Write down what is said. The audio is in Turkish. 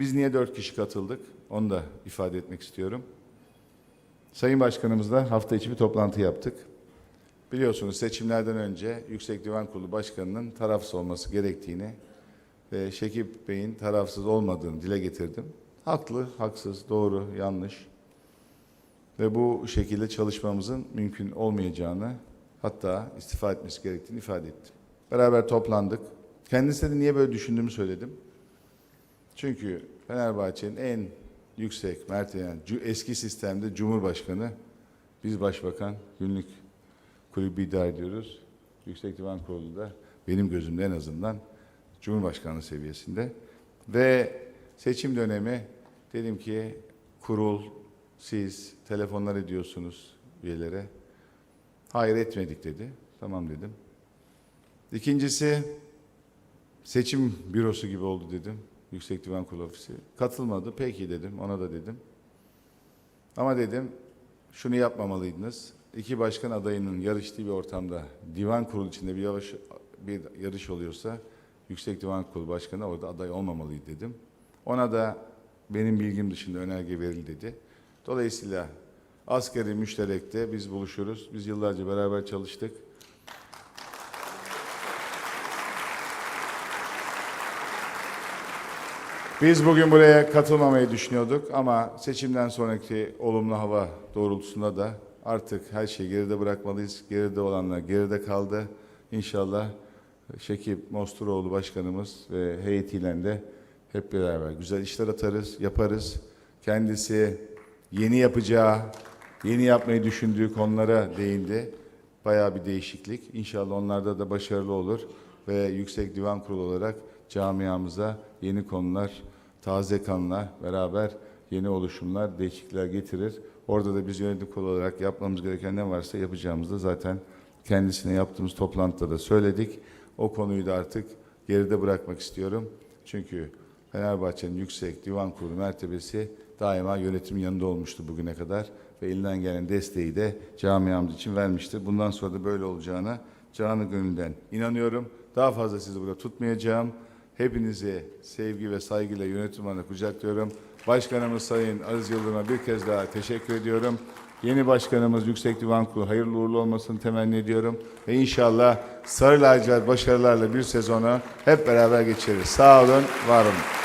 Biz niye dört kişi katıldık? Onu da ifade etmek istiyorum. Sayın Başkanımızla hafta içi bir toplantı yaptık. Biliyorsunuz seçimlerden önce Yüksek Divan Kurulu Başkanı'nın tarafsız olması gerektiğini ve Şekip Bey'in tarafsız olmadığını dile getirdim. Haklı, haksız, doğru, yanlış ve bu şekilde çalışmamızın mümkün olmayacağını hatta istifa etmesi gerektiğini ifade ettim. Beraber toplandık. Kendisine de niye böyle düşündüğümü söyledim. Çünkü Fenerbahçe'nin en yüksek mertebe eski sistemde Cumhurbaşkanı, biz Başbakan, günlük kulübü idare ediyoruz. Yüksek Divan Kurulu da benim gözümde en azından Cumhurbaşkanlığı seviyesinde. Ve seçim dönemi dedim ki kurul, siz telefonlar ediyorsunuz üyelere. Hayır etmedik dedi. Tamam dedim. İkincisi seçim bürosu gibi oldu dedim. Yüksek Divan Kurulu ofisi. Katılmadı. Peki dedim. Ona da dedim. Ama dedim şunu yapmamalıydınız. İki başkan adayının yarıştığı bir ortamda divan kurulu içinde bir yarış, bir yarış oluyorsa Yüksek Divan Kurulu Başkanı orada aday olmamalıydı dedim. Ona da benim bilgim dışında önerge verildi dedi. Dolayısıyla askeri müşterekte biz buluşuruz. Biz yıllarca beraber çalıştık. Biz bugün buraya katılmamayı düşünüyorduk ama seçimden sonraki olumlu hava doğrultusunda da artık her şeyi geride bırakmalıyız. Geride olanlar geride kaldı. İnşallah Şekip Mosturoğlu Başkanımız ve heyetiyle de hep beraber güzel işler atarız, yaparız. Kendisi yeni yapacağı, yeni yapmayı düşündüğü konulara değindi. Bayağı bir değişiklik. İnşallah onlarda da başarılı olur ve Yüksek Divan Kurulu olarak camiamıza yeni konular, taze kanla beraber yeni oluşumlar, değişiklikler getirir. Orada da biz yönetim kurulu olarak yapmamız gereken ne varsa yapacağımızı zaten kendisine yaptığımız toplantıda da söyledik. O konuyu da artık geride bırakmak istiyorum. Çünkü Fenerbahçe'nin yüksek divan kurulu mertebesi daima yönetimin yanında olmuştu bugüne kadar ve elinden gelen desteği de camiamız için vermiştir. Bundan sonra da böyle olacağına canı gönülden inanıyorum. Daha fazla sizi burada tutmayacağım. Hepinizi sevgi ve saygıyla yönetim adına kucaklıyorum. Başkanımız Sayın Aziz Yıldırım'a bir kez daha teşekkür ediyorum. Yeni başkanımız Yüksek Divan Kurulu hayırlı uğurlu olmasını temenni ediyorum. Ve inşallah sarı lacivert başarılarla bir sezonu hep beraber geçiririz. Sağ olun, var olun.